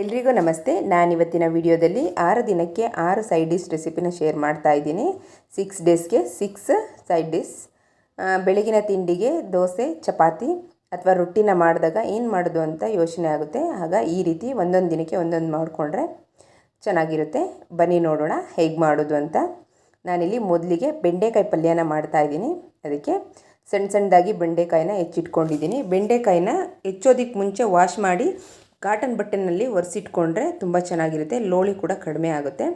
ಎಲ್ರಿಗೂ ನಮಸ್ತೆ. ನಾನಿವತ್ತಿನ ವಿಡಿಯೋದಲ್ಲಿ ಆರು ದಿನಕ್ಕೆ ಆರು ಸೈಡ್ ಡಿಶ್ ರೆಸಿಪಿನ ಶೇರ್ ಮಾಡ್ತಾ ಇದ್ದೀನಿ. ಸಿಕ್ಸ್ ಡೇಸ್ಗೆ ಸಿಕ್ಸ್ ಸೈಡ್ ಡಿಸ್ ಬೆಳಗಿನ ತಿಂಡಿಗೆ ದೋಸೆ, ಚಪಾತಿ ಅಥವಾ ರೊಟ್ಟಿನ ಮಾಡಿದಾಗ ಏನು ಮಾಡೋದು ಅಂತ ಯೋಚನೆ ಆಗುತ್ತೆ. ಆಗ ಈ ರೀತಿ ಒಂದೊಂದು ದಿನಕ್ಕೆ ಒಂದೊಂದು ಮಾಡಿಕೊಂಡ್ರೆ ಚೆನ್ನಾಗಿರುತ್ತೆ. ಬನ್ನಿ ನೋಡೋಣ ಹೇಗೆ ಮಾಡೋದು ಅಂತ. ನಾನಿಲ್ಲಿ ಮೊದಲಿಗೆ ಬೆಂಡೆಕಾಯಿ ಪಲ್ಯನ ಮಾಡ್ತಾ ಇದ್ದೀನಿ. ಅದಕ್ಕೆ ಸಣ್ಣ ಸಣ್ಣದಾಗಿ ಬೆಂಡೆಕಾಯಿನ ಹೆಚ್ಚಿಟ್ಕೊಂಡಿದ್ದೀನಿ. ಬೆಂಡೆಕಾಯಿನ ಹೆಚ್ಚೋದಕ್ಕೆ ಮುಂಚೆ ವಾಶ್ ಮಾಡಿ ಕಾಟನ್ ಬಟ್ಟೆನಲ್ಲಿ ಒರೆಸಿಟ್ಕೊಂಡ್ರೆ ತುಂಬ ಚೆನ್ನಾಗಿರುತ್ತೆ. ಲೋಳಿ ಕೂಡ ಕಡಿಮೆ ಆಗುತ್ತೆ.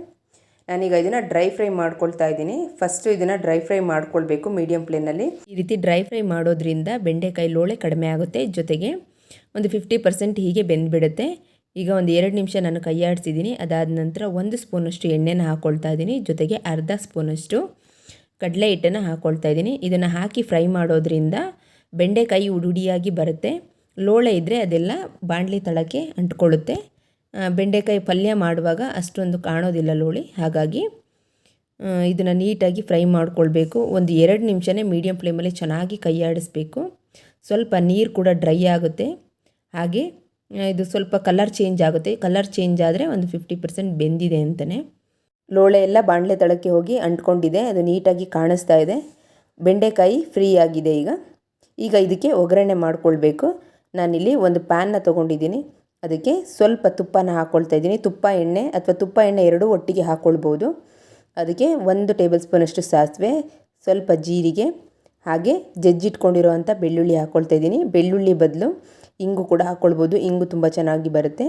ನಾನೀಗ ಇದನ್ನು ಡ್ರೈ ಫ್ರೈ ಮಾಡ್ಕೊಳ್ತಾ ಇದ್ದೀನಿ. ಫಸ್ಟು ಇದನ್ನು ಡ್ರೈ ಫ್ರೈ ಮಾಡ್ಕೊಳ್ಬೇಕು ಮೀಡಿಯಂ ಫ್ಲೇಮ್ನಲ್ಲಿ. ಈ ರೀತಿ ಡ್ರೈ ಫ್ರೈ ಮಾಡೋದ್ರಿಂದ ಬೆಂಡೆಕಾಯಿ ಲೋಳೆ ಕಡಿಮೆ ಆಗುತ್ತೆ. ಜೊತೆಗೆ ಒಂದು ಫಿಫ್ಟಿ ಪರ್ಸೆಂಟ್ ಹೀಗೆ ಬೆಂದ್ಬಿಡುತ್ತೆ. ಈಗ ಒಂದು ಎರಡು ನಿಮಿಷ ನಾನು ಕೈಯಾಡಿಸಿದ್ದೀನಿ ಅದಾದ ನಂತರ ಒಂದು ಸ್ಪೂನಷ್ಟು ಎಣ್ಣೆನ ಹಾಕ್ಕೊಳ್ತಾ ಇದ್ದೀನಿ. ಜೊತೆಗೆ ಅರ್ಧ ಸ್ಪೂನಷ್ಟು ಕಡಲೆ ಹಿಟ್ಟನ್ನು ಹಾಕ್ಕೊಳ್ತಾ ಇದ್ದೀನಿ. ಇದನ್ನು ಹಾಕಿ ಫ್ರೈ ಮಾಡೋದ್ರಿಂದ ಬೆಂಡೆಕಾಯಿ ಉಡುಡಿಯಾಗಿ ಬರುತ್ತೆ. ಲೋಳೆ ಇದ್ದರೆ ಅದೆಲ್ಲ ಬಾಣಲಿ ತಳಕ್ಕೆ ಅಂಟ್ಕೊಳ್ಳುತ್ತೆ. ಬೆಂಡೆಕಾಯಿ ಪಲ್ಯ ಮಾಡುವಾಗ ಅಷ್ಟೊಂದು ಕಾಣೋದಿಲ್ಲ ಲೋಳಿ. ಹಾಗಾಗಿ ಇದನ್ನು ನೀಟಾಗಿ ಫ್ರೈ ಮಾಡಿಕೊಳ್ಬೇಕು. ಒಂದು ಎರಡು ನಿಮಿಷನೇ ಮೀಡಿಯಂ ಫ್ಲೇಮಲ್ಲಿ ಚೆನ್ನಾಗಿ ಕೈಯಾಡಿಸ್ಬೇಕು ಸ್ವಲ್ಪ ನೀರು ಕೂಡ ಡ್ರೈ ಆಗುತ್ತೆ. ಹಾಗೆ ಇದು ಸ್ವಲ್ಪ ಕಲರ್ ಚೇಂಜ್ ಆಗುತ್ತೆ. ಕಲರ್ ಚೇಂಜ್ ಆದರೆ ಒಂದು ಫಿಫ್ಟಿ ಪರ್ಸೆಂಟ್ ಬೆಂದಿದೆ ಅಂತಲೇ ಲೋಳೆ ಎಲ್ಲ ಬಾಣಲೆ ತಳಕ್ಕೆ ಹೋಗಿ ಅಂಟ್ಕೊಂಡಿದೆ. ಅದು ನೀಟಾಗಿ ಕಾಣಿಸ್ತಾ ಇದೆ. ಬೆಂಡೆಕಾಯಿ ಫ್ರೀ ಆಗಿದೆ ಈಗ. ಈಗ ಇದಕ್ಕೆ ಒಗ್ಗರಣೆ ಮಾಡ್ಕೊಳ್ಬೇಕು. ನಾನಿಲ್ಲಿ ಒಂದು ಪ್ಯಾನ್ನ ತೊಗೊಂಡಿದ್ದೀನಿ. ಅದಕ್ಕೆ ಸ್ವಲ್ಪ ತುಪ್ಪನ ಹಾಕ್ಕೊಳ್ತಾ ಇದ್ದೀನಿ. ತುಪ್ಪ, ಎಣ್ಣೆ ಅಥವಾ ತುಪ್ಪ, ಎಣ್ಣೆ ಎರಡೂ ಒಟ್ಟಿಗೆ ಹಾಕ್ಕೊಳ್ಬೋದು ಅದಕ್ಕೆ ಒಂದು ಟೇಬಲ್ ಸ್ಪೂನಷ್ಟು ಸಾಸಿವೆ, ಸ್ವಲ್ಪ ಜೀರಿಗೆ, ಹಾಗೆ ಜಜ್ಜಿಟ್ಕೊಂಡಿರೋವಂಥ ಬೆಳ್ಳುಳ್ಳಿ ಹಾಕ್ಕೊಳ್ತಾ ಇದ್ದೀನಿ. ಬೆಳ್ಳುಳ್ಳಿ ಬದಲು ಇಂಗು ಕೂಡ ಹಾಕ್ಕೊಳ್ಬೋದು ಇಂಗು ತುಂಬ ಚೆನ್ನಾಗಿ ಬರುತ್ತೆ.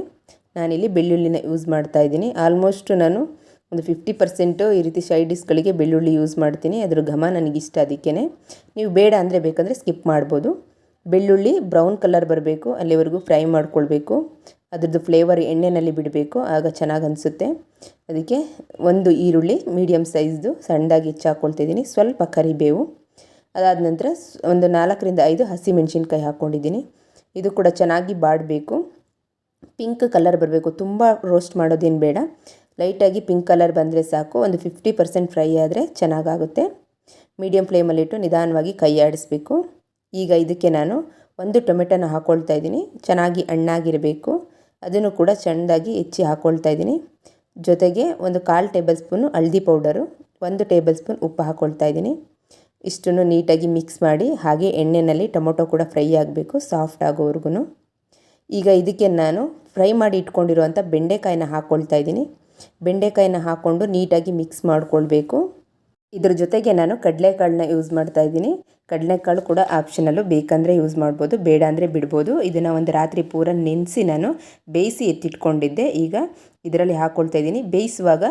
ನಾನಿಲ್ಲಿ ಬೆಳ್ಳುಳ್ಳಿನ ಯೂಸ್ ಮಾಡ್ತಾ ಇದ್ದೀನಿ. ಆಲ್ಮೋಸ್ಟ್ ನಾನು ಒಂದು ಫಿಫ್ಟಿ ಪರ್ಸೆಂಟು ಈ ರೀತಿ ಸೈಡಿಸ್ಗಳಿಗೆ ಬೆಳ್ಳುಳ್ಳಿ ಯೂಸ್ ಮಾಡ್ತೀನಿ. ಅದರ ಘಮ ನನಗಿಷ್ಟ ಅದಕ್ಕೇ ನೀವು ಬೇಡ ಅಂದರೆ ಬೇಕಂದರೆ ಸ್ಕಿಪ್ ಮಾಡ್ಬೋದು. ಬೆಳ್ಳುಳ್ಳಿ ಬ್ರೌನ್ ಕಲರ್ ಬರಬೇಕು, ಅಲ್ಲಿವರೆಗೂ ಫ್ರೈ ಮಾಡ್ಕೊಳ್ಬೇಕು. ಅದರದ್ದು ಫ್ಲೇವರ್ ಎಣ್ಣೆಯಲ್ಲಿ ಬಿಡಬೇಕು, ಆಗ ಚೆನ್ನಾಗಿ ಅನಿಸುತ್ತೆ. ಅದಕ್ಕೆ ಒಂದು ಈರುಳ್ಳಿ ಮೀಡಿಯಮ್ ಸೈಜ್ದು ಸಣ್ಣದಾಗಿ ಹೆಚ್ಚು ಹಾಕ್ಕೊಳ್ತಿದ್ದೀನಿ ಸ್ವಲ್ಪ ಕರಿಬೇವು. ಅದಾದ ನಂತರ ಒಂದು ನಾಲ್ಕರಿಂದ ಐದು ಹಸಿ ಮೆಣಸಿನ್ಕಾಯಿ ಹಾಕ್ಕೊಂಡಿದ್ದೀನಿ. ಇದು ಕೂಡ ಚೆನ್ನಾಗಿ ಬಾಡಬೇಕು. ಪಿಂಕ್ ಕಲರ್ ಬರಬೇಕು, ತುಂಬ ರೋಸ್ಟ್ ಮಾಡೋದೇನು ಬೇಡ. ಲೈಟಾಗಿ ಪಿಂಕ್ ಕಲರ್ ಬಂದರೆ ಸಾಕು, ಒಂದು ಫಿಫ್ಟಿ ಪರ್ಸೆಂಟ್ ಫ್ರೈ ಆದರೆ ಚೆನ್ನಾಗಾಗುತ್ತೆ. ಮೀಡಿಯಮ್ ಫ್ಲೇಮಲ್ಲಿಟ್ಟು ನಿಧಾನವಾಗಿ ಕೈ ಆಡಿಸ್ಬೇಕು. ಈಗ ಇದಕ್ಕೆ ನಾನು ಒಂದು ಟೊಮೆಟೊನ ಹಾಕ್ಕೊಳ್ತಾ ಇದ್ದೀನಿ. ಚೆನ್ನಾಗಿ ಹಣ್ಣಾಗಿರಬೇಕು. ಅದನ್ನು ಕೂಡ ಚೆಂದಾಗಿ ಹೆಚ್ಚಿ ಹಾಕ್ಕೊಳ್ತಾ ಇದ್ದೀನಿ. ಜೊತೆಗೆ ಒಂದು ಕಾಲು ಟೇಬಲ್ ಸ್ಪೂನು ಹಳದಿ ಪೌಡರು, ಒಂದು ಟೇಬಲ್ ಸ್ಪೂನ್ ಉಪ್ಪು ಹಾಕ್ಕೊಳ್ತಾ ಇದ್ದೀನಿ. ಇಷ್ಟನ್ನು ನೀಟಾಗಿ ಮಿಕ್ಸ್ ಮಾಡಿ ಹಾಗೆ ಎಣ್ಣೆಯಲ್ಲಿ ಟೊಮೊಟೊ ಕೂಡ ಫ್ರೈ ಆಗಬೇಕು, ಸಾಫ್ಟ್ ಆಗೋವರೆಗೂ. ಈಗ ಇದಕ್ಕೆ ನಾನು ಫ್ರೈ ಮಾಡಿ ಇಟ್ಕೊಂಡಿರುವಂಥ ಬೆಂಡೆಕಾಯಿನ ಹಾಕ್ಕೊಳ್ತಾ ಇದ್ದೀನಿ. ಬೆಂಡೆಕಾಯಿನ ಹಾಕ್ಕೊಂಡು ನೀಟಾಗಿ ಮಿಕ್ಸ್ ಮಾಡ್ಕೊಳ್ಬೇಕು. ಇದ್ರ ಜೊತೆಗೆ ನಾನು ಕಡಲೆಕಾಳನ್ನ ಯೂಸ್ ಮಾಡ್ತಾ ಇದ್ದೀನಿ. ಕಡಲೆಕಾಳು ಕೂಡ ಆಪ್ಷನಲ್ಲು ಬೇಕಂದರೆ ಯೂಸ್ ಮಾಡ್ಬೋದು, ಬೇಡ ಅಂದರೆ ಬಿಡ್ಬೋದು. ಇದನ್ನು ಒಂದು ರಾತ್ರಿ ಪೂರ ನೆನೆಸಿ ನಾನು ಬೇಯಿಸಿ ಎತ್ತಿಟ್ಕೊಂಡಿದ್ದೆ. ಈಗ ಇದರಲ್ಲಿ ಹಾಕ್ಕೊಳ್ತಾ ಇದ್ದೀನಿ. ಬೇಯಿಸುವಾಗ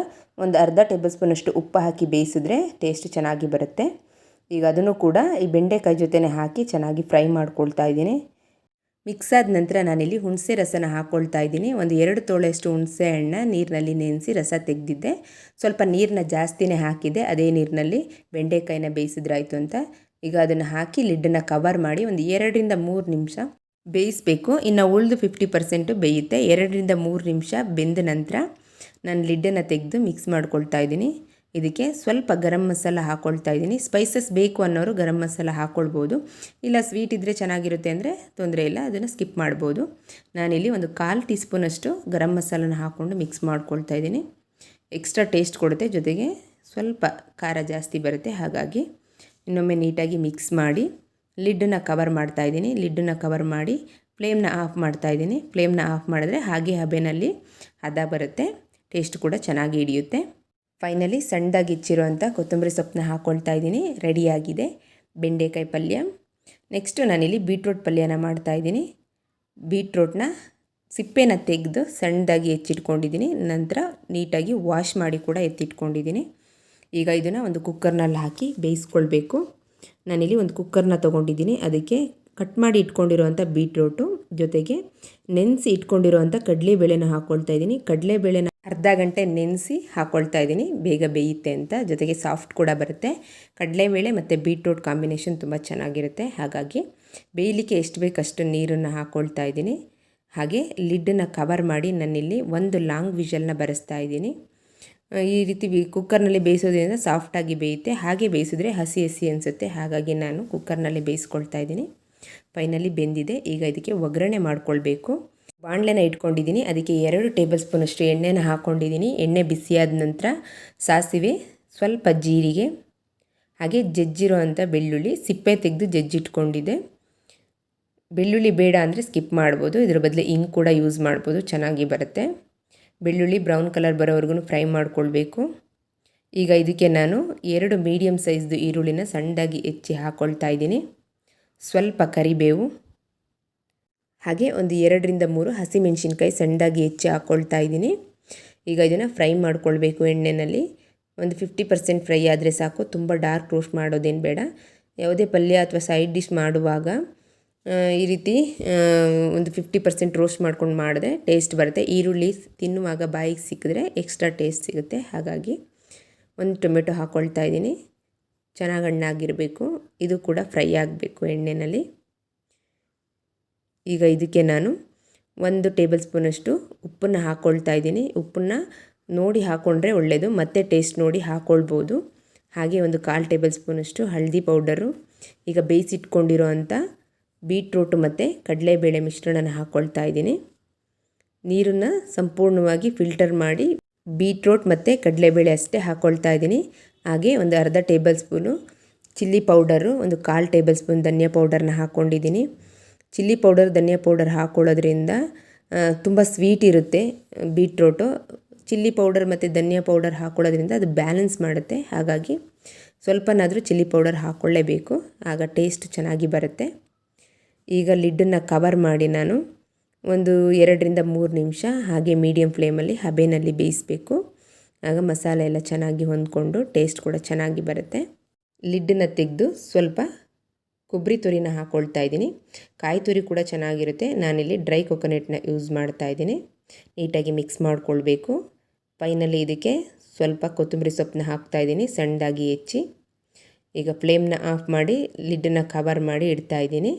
ಒಂದು ಅರ್ಧ ಟೇಬಲ್ ಸ್ಪೂನಷ್ಟು ಉಪ್ಪು ಹಾಕಿ ಬೇಯಿಸಿದ್ರೆ ಟೇಸ್ಟ್ ಚೆನ್ನಾಗಿ ಬರುತ್ತೆ. ಈಗ ಅದನ್ನು ಕೂಡ ಈ ಬೆಂಡೆಕಾಯಿ ಜೊತೆನೇ ಹಾಕಿ ಚೆನ್ನಾಗಿ ಫ್ರೈ ಮಾಡ್ಕೊಳ್ತಾ ಇದ್ದೀನಿ. ಮಿಕ್ಸ್ ಆದ ನಂತರ ನಾನಿಲ್ಲಿ ಹುಣಸೆ ರಸನ ಹಾಕ್ಕೊಳ್ತಾ ಇದ್ದೀನಿ. ಒಂದು ಎರಡು ತೋಳೆಯಷ್ಟು ಹುಣಸೆ ಹಣ್ಣ ನೀರಿನಲ್ಲಿ ನೆನೆಸಿ ರಸ ತೆಗೆದಿದ್ದೆ. ಸ್ವಲ್ಪ ನೀರನ್ನ ಜಾಸ್ತಿನೇ ಹಾಕಿದ್ದೆ. ಅದೇ ನೀರಿನಲ್ಲಿ ಬೆಂಡೆಕಾಯಿನ ಬೇಯಿಸಿದ್ರಾಯ್ತು ಅಂತ. ಈಗ ಅದನ್ನು ಹಾಕಿ ಲಿಡ್ಡನ್ನು ಕವರ್ ಮಾಡಿ ಒಂದು ಎರಡರಿಂದ ಮೂರು ನಿಮಿಷ ಬೇಯಿಸಬೇಕು. ಇನ್ನು ಉಳಿದು ಫಿಫ್ಟಿ ಪರ್ಸೆಂಟು ಬೇಯುತ್ತೆ. ಎರಡರಿಂದ ಮೂರು ನಿಮಿಷ ಬೆಂದ ನಂತರ ನಾನು ಲಿಡ್ಡನ್ನು ತೆಗೆದು ಮಿಕ್ಸ್ ಮಾಡ್ಕೊಳ್ತಾ ಇದ್ದೀನಿ. ಇದಕ್ಕೆ ಸ್ವಲ್ಪ ಗರಂ ಮಸಾಲ ಹಾಕ್ಕೊಳ್ತಾ ಇದ್ದೀನಿ. ಸ್ಪೈಸಸ್ ಬೇಕು ಅನ್ನೋರು ಗರಂ ಮಸಾಲ ಹಾಕ್ಕೊಳ್ಬೋದು ಇಲ್ಲ ಸ್ವೀಟ್ ಇದ್ದರೆ ಚೆನ್ನಾಗಿರುತ್ತೆ ಅಂದರೆ ತೊಂದರೆ ಇಲ್ಲ, ಅದನ್ನು ಸ್ಕಿಪ್ ಮಾಡ್ಬೋದು. ನಾನಿಲ್ಲಿ ಒಂದು ಕಾಲು ಟೀ ಸ್ಪೂನಷ್ಟು ಗರಂ ಮಸಾಲನ ಹಾಕ್ಕೊಂಡು ಮಿಕ್ಸ್ ಮಾಡ್ಕೊಳ್ತಾ ಇದ್ದೀನಿ. ಎಕ್ಸ್ಟ್ರಾ ಟೇಸ್ಟ್ ಕೊಡುತ್ತೆ, ಜೊತೆಗೆ ಸ್ವಲ್ಪ ಖಾರ ಜಾಸ್ತಿ ಬರುತ್ತೆ. ಹಾಗಾಗಿ ಇನ್ನೊಮ್ಮೆ ನೀಟಾಗಿ ಮಿಕ್ಸ್ ಮಾಡಿ ಲಿಡ್ಡನ್ನು ಕವರ್ ಮಾಡ್ತಾ ಇದ್ದೀನಿ. ಲಿಡ್ಡನ್ನು ಕವರ್ ಮಾಡಿ ಫ್ಲೇಮ್ನ ಆಫ್ ಮಾಡ್ತಾ ಇದ್ದೀನಿ. ಫ್ಲೇಮ್ನ ಆಫ್ ಮಾಡಿದ್ರೆ ಹಾಗೆ ಹಬೆನಲ್ಲಿ ಹದ ಬರುತ್ತೆ ಟೇಸ್ಟ್ ಕೂಡ ಚೆನ್ನಾಗಿ ಹಿಡಿಯುತ್ತೆ. ಫೈನಲಿ ಸಣ್ಣದಾಗಿ ಹೆಚ್ಚಿರುವಂಥ ಕೊತ್ತಂಬರಿ ಸೊಪ್ಪನ್ನ ಹಾಕ್ಕೊಳ್ತಾ ಇದ್ದೀನಿ. ರೆಡಿಯಾಗಿದೆ. ಬೆಂಡೆಕಾಯಿ ಪಲ್ಯ. ನೆಕ್ಸ್ಟು ನಾನಿಲ್ಲಿ ಬೀಟ್ರೋಟ್ ಪಲ್ಯನ ಮಾಡ್ತಾಯಿದ್ದೀನಿ ಬೀಟ್ರೋಟ್ನ ಸಿಪ್ಪೆನ ತೆಗೆದು ಸಣ್ಣದಾಗಿ ಹೆಚ್ಚಿಟ್ಕೊಂಡಿದ್ದೀನಿ ನಂತರ ನೀಟಾಗಿ ವಾಶ್ ಮಾಡಿ ಕೂಡ ಎತ್ತಿಟ್ಕೊಂಡಿದ್ದೀನಿ. ಈಗ ಇದನ್ನು ಒಂದು ಕುಕ್ಕರ್ನಲ್ಲಿ ಹಾಕಿ ಬೇಯಿಸ್ಕೊಳ್ಬೇಕು. ನಾನಿಲ್ಲಿ ಒಂದು ಕುಕ್ಕರ್ನ ತೊಗೊಂಡಿದ್ದೀನಿ. ಅದಕ್ಕೆ ಕಟ್ ಮಾಡಿ ಇಟ್ಕೊಂಡಿರುವಂಥ ಬೀಟ್ರೋಟು. ಜೊತೆಗೆ ನೆನೆಸಿ ಇಟ್ಕೊಂಡಿರುವಂಥ ಕಡಲೆಬೇಳೆನ ಹಾಕ್ಕೊಳ್ತಾ ಇದ್ದೀನಿ. ಕಡಲೆಬೇಳೆನ ಅರ್ಧ ಗಂಟೆ ನೆನೆಸಿ ಹಾಕ್ಕೊಳ್ತಾ ಇದ್ದೀನಿ. ಬೇಗ ಬೇಯುತ್ತೆ ಅಂತ. ಜೊತೆಗೆ ಸಾಫ್ಟ್ ಕೂಡ ಬರುತ್ತೆ. ಕಡಲೆಬೇಳೆ ಮತ್ತು ಬೀಟ್ರೂಟ್ ಕಾಂಬಿನೇಷನ್ ತುಂಬ ಚೆನ್ನಾಗಿರುತ್ತೆ. ಹಾಗಾಗಿ ಬೇಯಲಿಕ್ಕೆ ಎಷ್ಟು ಬೇಕಷ್ಟು ನೀರನ್ನು ಹಾಕ್ಕೊಳ್ತಾ ಇದ್ದೀನಿ. ಹಾಗೆ ಲಿಡ್ಡನ್ನು ಕವರ್ ಮಾಡಿ ನಾನಿಲ್ಲಿ ಒಂದು ಲಾಂಗ್ ವಿಷಲ್ನ ಬರೆಸ್ತಾ ಇದ್ದೀನಿ. ಈ ರೀತಿ ಕುಕ್ಕರ್ನಲ್ಲಿ ಬೇಯಿಸೋದ್ರಿಂದ ಸಾಫ್ಟಾಗಿ ಬೇಯುತ್ತೆ. ಹಾಗೆ ಬೇಯಿಸಿದ್ರೆ ಹಸಿ ಹಸಿ ಅನಿಸುತ್ತೆ. ಹಾಗಾಗಿ ನಾನು ಕುಕ್ಕರ್ನಲ್ಲಿ ಬೇಯಿಸ್ಕೊಳ್ತಾ ಇದ್ದೀನಿ. ಫೈನಲಿ ಬೆಂದಿದೆ. ಈಗ ಇದಕ್ಕೆ ಒಗ್ಗರಣೆ ಮಾಡ್ಕೊಳ್ಬೇಕು. ಬಾಣಲೆನ ಇಟ್ಕೊಂಡಿದ್ದೀನಿ. ಅದಕ್ಕೆ ಎರಡು ಟೇಬಲ್ ಸ್ಪೂನಷ್ಟು ಎಣ್ಣೆನ ಹಾಕ್ಕೊಂಡಿದ್ದೀನಿ ಎಣ್ಣೆ ಬಿಸಿಯಾದ ನಂತರ ಸಾಸಿವೆ ಸ್ವಲ್ಪ ಜೀರಿಗೆ, ಹಾಗೆ ಜಜ್ಜಿರೋ ಅಂಥ ಬೆಳ್ಳುಳ್ಳಿ, ಸಿಪ್ಪೆ ತೆಗೆದು ಜಜ್ಜಿಟ್ಕೊಂಡಿದ್ದೆ. ಬೆಳ್ಳುಳ್ಳಿ ಬೇಡ ಅಂದರೆ ಸ್ಕಿಪ್ ಮಾಡ್ಬೋದು. ಇದ್ರ ಬದಲು ಇಂಗ್ ಕೂಡ ಯೂಸ್ ಮಾಡ್ಬೋದು. ಚೆನ್ನಾಗಿ ಬರುತ್ತೆ. ಬೆಳ್ಳುಳ್ಳಿ ಬ್ರೌನ್ ಕಲರ್ ಬರೋವರೆಗೂ ಫ್ರೈ ಮಾಡ್ಕೊಳ್ಬೇಕು. ಈಗ ಇದಕ್ಕೆ ನಾನು ಎರಡು ಮೀಡಿಯಮ್ ಸೈಜ್ದು ಈರುಳ್ಳಿನ ಸಣ್ಣದಾಗಿ ಹೆಚ್ಚಿ ಹಾಕ್ಕೊಳ್ತಾ ಇದ್ದೀನಿ. ಸ್ವಲ್ಪ ಕರಿಬೇವು ಹಾಗೆ ಒಂದು ಎರಡರಿಂದ ಮೂರು ಹಸಿಮೆಣಸಿನ್ಕಾಯಿ ಸಣ್ಣದಾಗಿ ಹೆಚ್ಚಿ ಹಾಕ್ಕೊಳ್ತಾ ಇದ್ದೀನಿ. ಈಗ ಇದನ್ನು ಫ್ರೈ ಮಾಡ್ಕೊಳ್ಬೇಕು ಎಣ್ಣೆಯಲ್ಲಿ ಒಂದು ಫಿಫ್ಟಿ ಪರ್ಸೆಂಟ್ ಫ್ರೈ ಆದರೆ ಸಾಕು. ತುಂಬ ಡಾರ್ಕ್ ರೋಸ್ಟ್ ಮಾಡೋದೇನು ಬೇಡ. ಯಾವುದೇ ಪಲ್ಯ ಅಥವಾ ಸೈಡ್ ಡಿಶ್ ಮಾಡುವಾಗ ಈ ರೀತಿ ಒಂದು ಫಿಫ್ಟಿ ಪರ್ಸೆಂಟ್ ರೋಸ್ಟ್ ಮಾಡ್ಕೊಂಡು ಮಾಡಿದ್ರೆ ಟೇಸ್ಟ್ ಬರುತ್ತೆ. ಈರುಳ್ಳಿ ತಿನ್ನುವಾಗ ಬಾಯಿಗೆ ಸಿಕ್ಕಿದ್ರೆ ಎಕ್ಸ್ಟ್ರಾ ಟೇಸ್ಟ್ ಸಿಗುತ್ತೆ. ಹಾಗಾಗಿ ಒಂದು ಟೊಮೆಟೊ ಹಾಕ್ಕೊಳ್ತಾ ಇದ್ದೀನಿ. ಚೆನ್ನಾಗಿ ಹಣ್ಣಾಗಿರಬೇಕು. ಇದು ಕೂಡ ಫ್ರೈ ಆಗಬೇಕು ಎಣ್ಣೆಯಲ್ಲಿ ಈಗ ಇದಕ್ಕೆ ನಾನು ಒಂದು ಟೇಬಲ್ ಸ್ಪೂನಷ್ಟು ಉಪ್ಪನ್ನು ಹಾಕ್ಕೊಳ್ತಾ ಇದ್ದೀನಿ. ಉಪ್ಪನ್ನು ನೋಡಿ ಹಾಕ್ಕೊಂಡ್ರೆ ಒಳ್ಳೆಯದು ಮತ್ತೆ ಟೇಸ್ಟ್ ನೋಡಿ ಹಾಕ್ಕೊಳ್ಬೋದು ಹಾಗೆ ಒಂದು ಕಾಲು ಟೇಬಲ್ ಸ್ಪೂನಷ್ಟು ಹಳದಿ ಪೌಡರು, ಈಗ ಬೇಯಿಸಿಟ್ಕೊಂಡಿರೋ ಅಂಥ ಬೀಟ್ರೂಟು ಮತ್ತು ಕಡಲೆಬೇಳೆ ಮಿಶ್ರಣನ ಹಾಕ್ಕೊಳ್ತಾ ಇದ್ದೀನಿ. ನೀರನ್ನು ಸಂಪೂರ್ಣವಾಗಿ ಫಿಲ್ಟರ್ ಮಾಡಿ ಬೀಟ್ರೂಟ್ ಮತ್ತು ಕಡಲೆಬೇಳೆ ಅಷ್ಟೇ ಹಾಕ್ಕೊಳ್ತಾ ಇದ್ದೀನಿ. ಹಾಗೆ ಒಂದು ಅರ್ಧ ಟೇಬಲ್ ಸ್ಪೂನು ಚಿಲ್ಲಿ ಪೌಡರು, ಒಂದು ಕಾಲು ಟೇಬಲ್ ಸ್ಪೂನ್ ಧನಿಯಾ ಪೌಡರ್ನ ಹಾಕ್ಕೊಂಡಿದ್ದೀನಿ ಚಿಲ್ಲಿ ಪೌಡರ್, ಧನಿಯಾ ಪೌಡರ್ ಹಾಕ್ಕೊಳ್ಳೋದ್ರಿಂದ ತುಂಬ ಸ್ವೀಟ್ ಇರುತ್ತೆ ಬೀಟ್ರೋಟು. ಚಿಲ್ಲಿ ಪೌಡರ್ ಮತ್ತು ಧನಿಯಾ ಪೌಡರ್ ಹಾಕ್ಕೊಳ್ಳೋದ್ರಿಂದ ಅದು ಬ್ಯಾಲೆನ್ಸ್ ಮಾಡುತ್ತೆ. ಹಾಗಾಗಿ ಸ್ವಲ್ಪನಾದರೂ ಚಿಲ್ಲಿ ಪೌಡರ್ ಹಾಕ್ಕೊಳ್ಳೇಬೇಕು ಆಗ ಟೇಸ್ಟ್ ಚೆನ್ನಾಗಿ ಬರುತ್ತೆ. ಈಗ ಲಿಡ್ಡನ್ನು ಕವರ್ ಮಾಡಿ ನಾನು. ಒಂದು ಎರಡರಿಂದ ಮೂರು ನಿಮಿಷ ಹಾಗೆ ಮೀಡಿಯಮ್ ಫ್ಲೇಮಲ್ಲಿ ಹಬೆನಲ್ಲಿ ಬೇಯಿಸಬೇಕು. ಆಗ ಮಸಾಲೆ ಎಲ್ಲ ಚೆನ್ನಾಗಿ ಹೊಂದ್ಕೊಂಡು ಟೇಸ್ಟ್ ಕೂಡ ಚೆನ್ನಾಗಿ ಬರುತ್ತೆ. ಲಿಡ್ಡನ್ನು ತೆಗೆದು ಸ್ವಲ್ಪ ಕೊಬ್ಬರಿ ತುರಿನ ಹಾಕ್ಕೊಳ್ತಾ ಇದ್ದೀನಿ. ಕಾಯಿ ತುರಿ ಕೂಡ ಚೆನ್ನಾಗಿರುತ್ತೆ. ನಾನಿಲ್ಲಿ ಡ್ರೈ ಕೊಕೊನೆಟ್ನ ಯೂಸ್ ಮಾಡ್ತಾ ಇದ್ದೀನಿ. ನೀಟಾಗಿ ಮಿಕ್ಸ್ ಮಾಡಿಕೊಳ್ಬೇಕು. ಫೈನಲಿ ಇದಕ್ಕೆ ಸ್ವಲ್ಪ ಕೊತ್ತಂಬರಿ ಸೊಪ್ಪನ್ನ ಹಾಕ್ತಾ ಇದ್ದೀನಿ, ಸಣ್ಣದಾಗಿ ಹೆಚ್ಚಿ. ಈಗ ಫ್ಲೇಮ್ನ ಆಫ್ ಮಾಡಿ ಲಿಡ್ಡನ್ನು ಕವರ್ ಮಾಡಿ ಇಡ್ತಾ ಇದ್ದೀನಿ.